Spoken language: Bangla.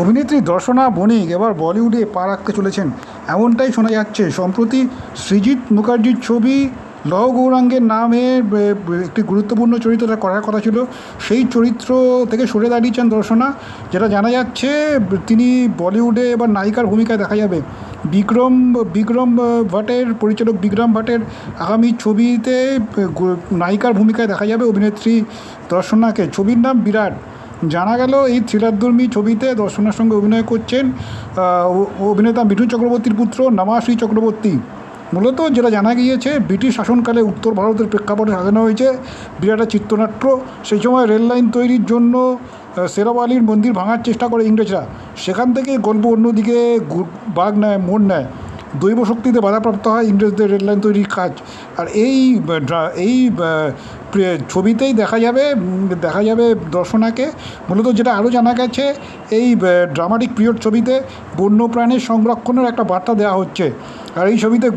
অভিনেত্রী দর্শনা বণিক এবার বলিউডে পা রাখতে চলেছেন। এমনটাই শোনা যাচ্ছে। সম্প্রতি সৃজিত মুখার্জির ছবি লহ গৌরাঙ্গের নামে একটি গুরুত্বপূর্ণ চরিত্র তার করার কথা ছিল। সেই চরিত্র থেকে সরে দাঁড়িয়েছেন দর্শনা যেটা জানা যাচ্ছে তিনি বলিউডে এবার নায়িকার ভূমিকায় দেখা যাবে। বিক্রম বিক্রম আহ, ভট্টের পরিচালক বিক্রম ভট্টের আগামী ছবিতে নায়িকার ভূমিকায় দেখা যাবে অভিনেত্রী দর্শনাকে। ছবির নাম বিরাট। জানা গেল এই থ্রিলারধর্মী ছবিতে দর্শনের সঙ্গে অভিনয় করছেন অভিনেতা মিঠুন চক্রবর্তীর পুত্র নামাশ্রী চক্রবর্তী। মূলত যেটা জানা গিয়েছে ব্রিটিশ শাসনকালে উত্তর ভারতের প্রেক্ষাপটে সাজানো হয়েছে বিরাটের চিত্রনাট্য। সেই সময় রেল লাইন তৈরির জন্য আহ, শেরাওয়ালির মন্দির ভাঙার চেষ্টা করে ইংরেজরা। সেখান থেকে গল্প অন্যদিকে বাঘ নেয় মোড় নেয়। দৈব শক্তিতে বাধাপ্রাপ্ত হয়, ইংরেজদের রেললাইন তৈরির কাজ। আর এই এই ছবিতেই দেখা যাবে দেখা যাবে দর্শনাকে। মূলত যেটা আরও জানা গেছে, এই ড্রামাটিক পিরিয়ড ছবিতে বন্যপ্রাণীর সংরক্ষণের একটা বার্তা দেওয়া হচ্ছে। আর এই ছবিতে